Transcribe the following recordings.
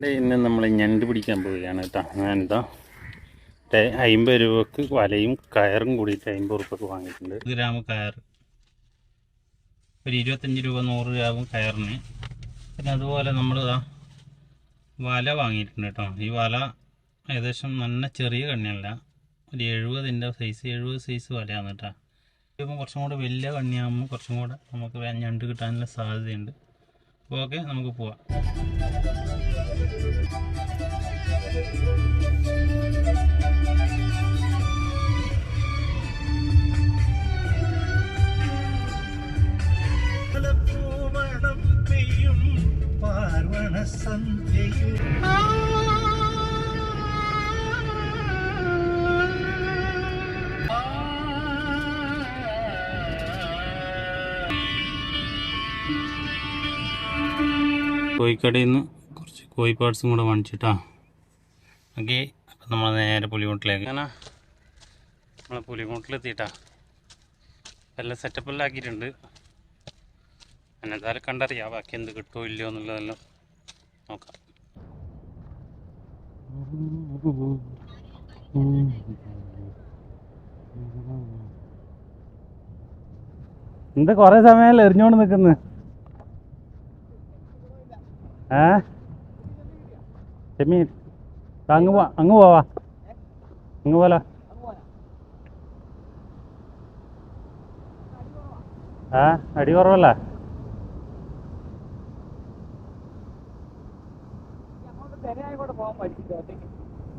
ഇന്ന് നമ്മൾ ഞണ്ട് പിടിക്കാൻ പോവുകയാണ് കേട്ടോ. എന്താ അമ്പത് രൂപക്ക് വലയും കയറും കൂടിയിട്ട് അമ്പത് റുപ്യക്ക് വാങ്ങിയിട്ടുണ്ട്. ഗ്രാം കയർ. ഒരു ഇരുപത്തഞ്ച് രൂപ നൂറ് ഗ്രാം കയറിന്. പിന്നെ അതുപോലെ നമ്മൾ വല വാങ്ങിയിട്ടുണ്ട് കേട്ടോ. ഈ വല ഏകദേശം നല്ല ചെറിയ കണ്ണിയല്ല. ഒരു എഴുപതിന്റെ സൈസ് എഴുപത് സൈസ് വലയാണ് കേട്ടോ. ഇപ്പം കുറച്ചും കൂടെ വലിയ കണ്ണിയാകുമ്പോൾ കുറച്ചും കൂടെ നമുക്ക് ഞണ്ട് കിട്ടാനുള്ള സാധ്യതയുണ്ട്. അപ്പോൾ ഓക്കെ നമുക്ക് പോവാം. പാർവണ സന്ധ്യയിൽ കോഴിക്കടയിൽ നിന്ന് കുറച്ച് കോഴി പാർട്സും കൂടെ വാങ്ങിച്ചിട്ടാ. ഓക്കെ അപ്പം നമ്മൾ നേരെ പുലിമുട്ടിലേക്ക് അങ്ങനെ നമ്മൾ പുലിമുട്ടിലെത്തിയിട്ടാ എല്ലാം സെറ്റപ്പെല്ലാം ആക്കിയിട്ടുണ്ട് എന്നെന്തായാലും കണ്ടറിയാം ബാക്കി എന്ത് കിട്ടുമോ ഇല്ലയോ എന്നുള്ളതെല്ലാം നോക്കാം. എന്താ കൊറേ സമയം എറിഞ്ഞോണ്ട് നിൽക്കുന്നു? ഏ ചെമ്മീൻ അങ്ങ് പോവാ അങ്ങ് പോവാ അങ്ങ് ആ അടി കുറവല്ലേ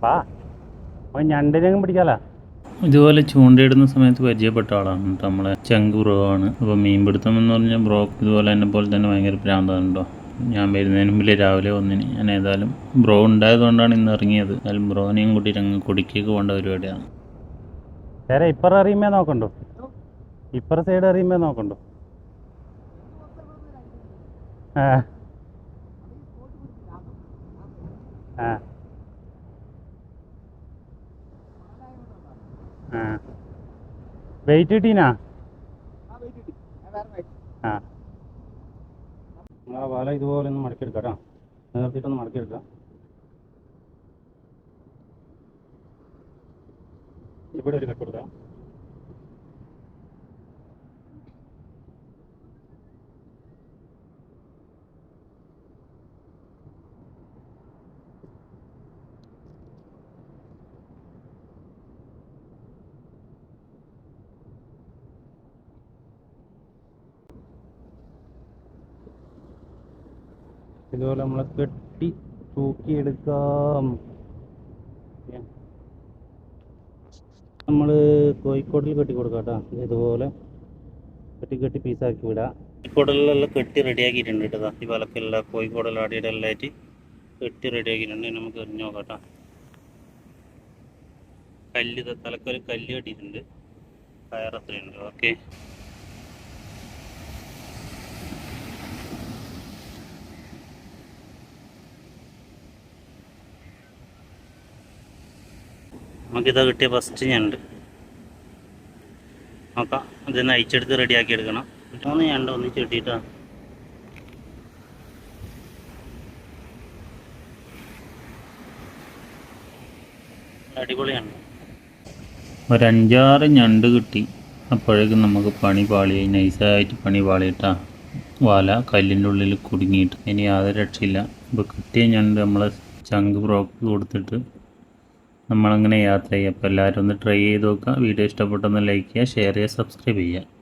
വാ അവൻ പിടിക്കാല ഇതുപോലെ ചൂണ്ടയിടുന്ന സമയത്ത് പരിചയപ്പെട്ട ആളാണ് നമ്മളെ. ചങ്ക് ബ്രോ ആണ്. അപ്പോൾ മീൻപിടുത്തം എന്ന് പറഞ്ഞാൽ ബ്രോ ഇതുപോലെ എന്നെ പോലെ തന്നെ ഭയങ്കര പ്രാന്താണ് ഞാൻ വരുന്നതിന് മുമ്പിൽ രാവിലെ ഒന്നിന് ഞാൻ ഏതായാലും ബ്രോ ഉണ്ടായതുകൊണ്ടാണ് ഇന്ന് ഇറങ്ങിയത്. എന്നാലും ബ്രോനെയും കൂടി ഇറങ്ങി കുടിക്കേക്ക് പോകേണ്ട പരിപാടിയാണ്. വേറെ ഇപ്പറ അറിയുമ്പോൾ നോക്കണ്ടോ? ഇപ്പറ സൈഡ് അറിയുമ്പോൾ നോക്കണ്ടോ? ആ. ആ. വെയിറ്റ് കിട്ടീനാ? ആ. ആ വല ഇതുപോലെ ഒന്ന് മടക്കിയെടുക്കാം കേട്ടോ. നിർത്തിയിട്ടൊന്ന് മടക്കിയെടുക്കാം. ഇവിടെ ഒരു കട്ട് കൊടുക്കാം. ഇതുപോലെ നമ്മൾ കെട്ടി തൂക്കിയെടുക്കാം. നമ്മൾ കോഴിക്കോട്ടിൽ കെട്ടി കൊടുക്കാം കേട്ടോ ഇതുപോലെ കെട്ടി കെട്ടി പീസാക്കി വിടാം. കോഴിക്കോടിലെല്ലാം കെട്ടി റെഡിയാക്കിയിട്ടുണ്ട് കേട്ടോ. ഈ വലക്കെല്ലാം കോഴിക്കോടെല്ലാം അടിയുടെ എല്ലാം ആയിട്ട് കെട്ടി റെഡിയാക്കിയിട്ടുണ്ട്. നമുക്ക് എറിഞ്ഞു നോക്കാം കേട്ടോ കല്ല് തലക്കൊരു കല്ല് കെട്ടിയിട്ടുണ്ട്. കയറത്രയുണ്ട് ഓക്കെ. നമുക്കിതാ കിട്ടിയ ഫസ്റ്റ് ഞണ്ട്. നോക്കാം. ഇതൊന്ന് അയച്ചെടുത്ത് റെഡിയാക്കി എടുക്കണം. മൂന്ന് ഞണ്ട് ഒന്നിച്ച് കിട്ടിയിട്ടാ. അടിപൊളിയാണ് ഒരഞ്ചാറ് ഞണ്ട്. കിട്ടി. അപ്പോഴേക്കും നമുക്ക് പണി പാളി. നൈസായിട്ട് പണി പാളിയിട്ടാ വല കല്ലിന്റെ ഉള്ളിൽ കുടുങ്ങിയിട്ട്. ഇനി യാതൊരു രക്ഷയില്ല. ഇപ്പോൾ കിട്ടിയ ഞണ്ട് നമ്മളെ ചങ്ക് ബ്രോക്ക് കൊടുത്തിട്ട് നമ്മളങ്ങനെ യാത്ര ചെയ്യുക. അപ്പോൾ എല്ലാവരും ഒന്ന് ട്രൈ ചെയ്ത് നോക്കുക. വീഡിയോ ഇഷ്ടപ്പെട്ടൊന്ന് ലൈക്ക് ചെയ്യുക ഷെയർ ചെയ്യുക സബ്സ്ക്രൈബ് ചെയ്യുക.